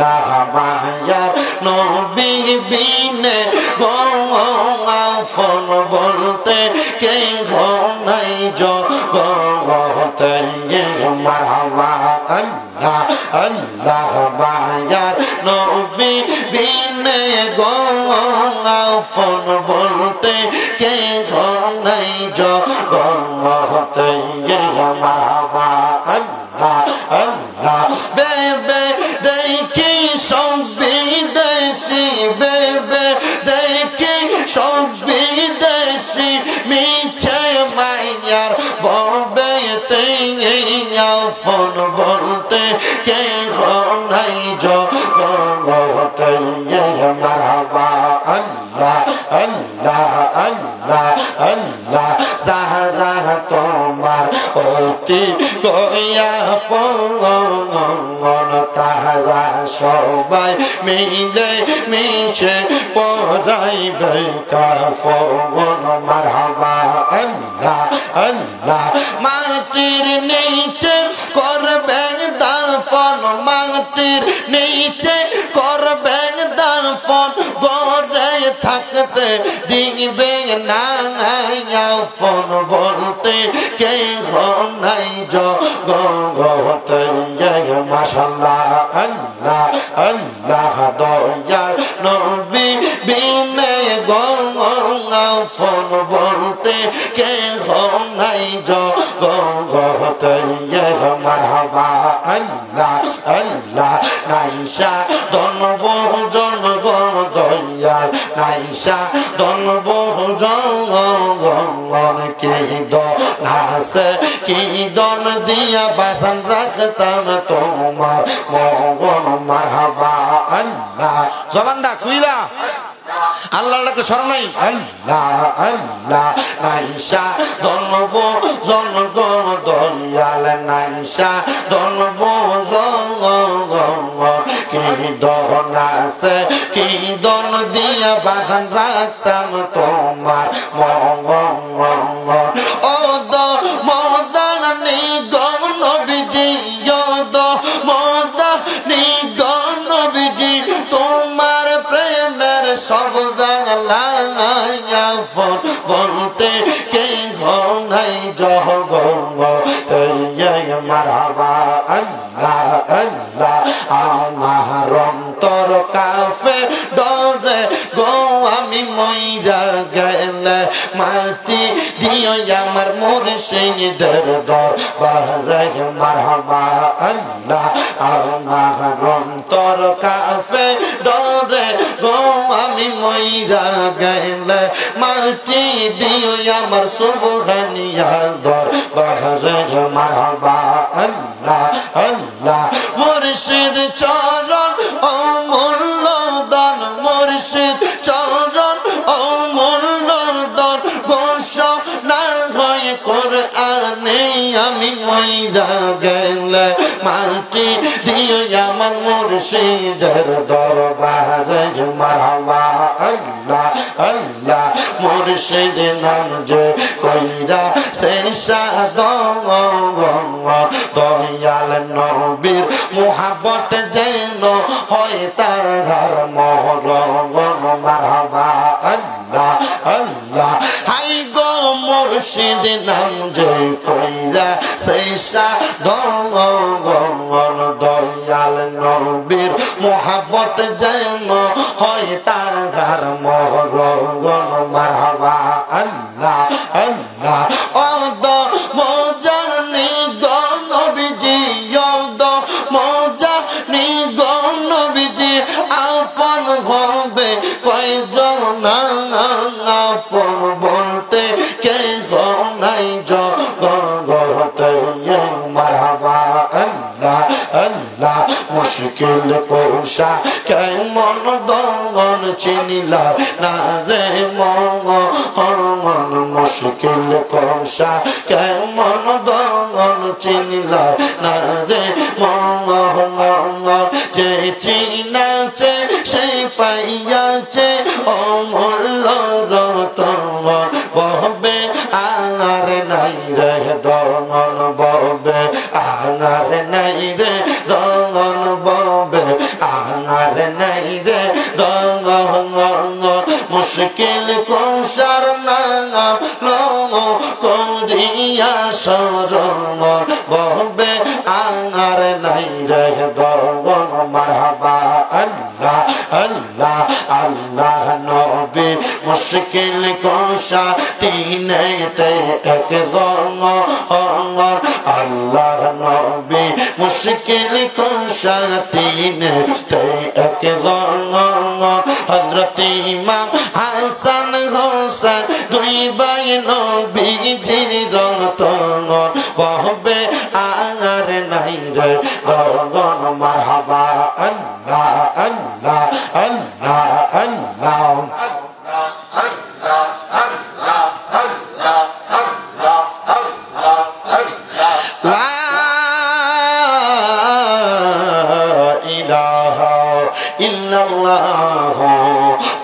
মায়ার নবী বিনে গফন বলতে কে ঘনাই জগতে। মারহাবা আল্লাহ আল্লাহ মায়ার নবী বিনে গফন বলতে কে ঘনাই জগতে। মারহাবা সব বিদেশি মিছে মাইয়ার ববে ফোন বলতে কে নাই জগতে মারহাবা আল্লাহ আল্লাহ আল্লাহ আল্লাহ সাহারা তোমার অতি গয়া পঙ্গন সবাই মিলে মিশে পড়াইবে কাফন মারহাবা, আল্লাহ আল্লাহ, মাটির নিচে করবেন দাফন, মাটির নিচে করবেন দাফন, গড়ে থাকতে দিবে না ফোন বলতে কে নাই জগতে মাসাল্লাহ দয়াল নবী বিনে ফোন বলতে কে নাই জগতে। মারহাবা আল্লাহ আল্লাহ, নাইসা দনব জনগণ, দয়াল, নাইসা দিয়া বাসন রাখতাম তোমার মগন মারহাবা, আল্লাহ। জবানটা খুইলা? আল্লাহ আল্লাহ নাইসা দনব জনগণ দয়াল, নাইসা দনব জনগণ কি দন আছে, কি দন দিয়া বাগান রাখতাম তোমার মঙ্গল ফোন বলতে কে নাই জহগ মারাবা আল্লাহ আল্লাহ। মুর্শিদের দর বারে মারহাবা আল্লাহ আমার অন্তর কাফে ডরে গো আমি মইরা গেলে মাটি দিও আমার সুবহানিয়া দর বারে মারহাবা আল্লাহ আল্লাহ মুর্শিদ চরণ মাটি দিও আমার মুর্শিদের দরবারে মারহাবা, আল্লাহ আল্লাহ, মুর্শিদ নাম যে কইরা শেষা দয়াল নবীর মোহাবত যেন হয় তাহার মহরম, মারহাবা, আল্লাহ আল্লাহ। হাই গো মুর্শিদ নাম যে কইরা দঙ্গন দয়াল নবীর মোহাবত যেন হয় তাহার মহরম মারহাবা আল্লাহ আল্লাহ ও দ মোজানি গনবিজি ও দ মোজানি গনবিজি আপন হবে কয়জন? আপন মারহাবা, আল্লাহ আল্লাহ, মুশকিল কোষা কেমন দগন চিনিলা, না রে মন মুশকিল কেমন চিনিলা, না রে যে চিনাছে, সে পাইয়াছে নাই রে। দঙ্গ মুশকিল কুশার নাম লম, করিয়া সরম, বহবে আঙার নাই রে। দগন মারহাবা, আল্লাহ আল্লাহ আল্লাহ, নবী, মুশকিল কুশা তিনেতে এক জঙ্গ আল্লাহ, নবী, মুশকিল এক জঙ্গ হযরত ইমাম হাসান হোসেন দুই ভাই নবীজির রতন বহবে আর নাই রে গগন মারহাবা, আল্লাহ আল্লাহ আল্লাহ আল্লাহ। ইল্লাল্লাহ।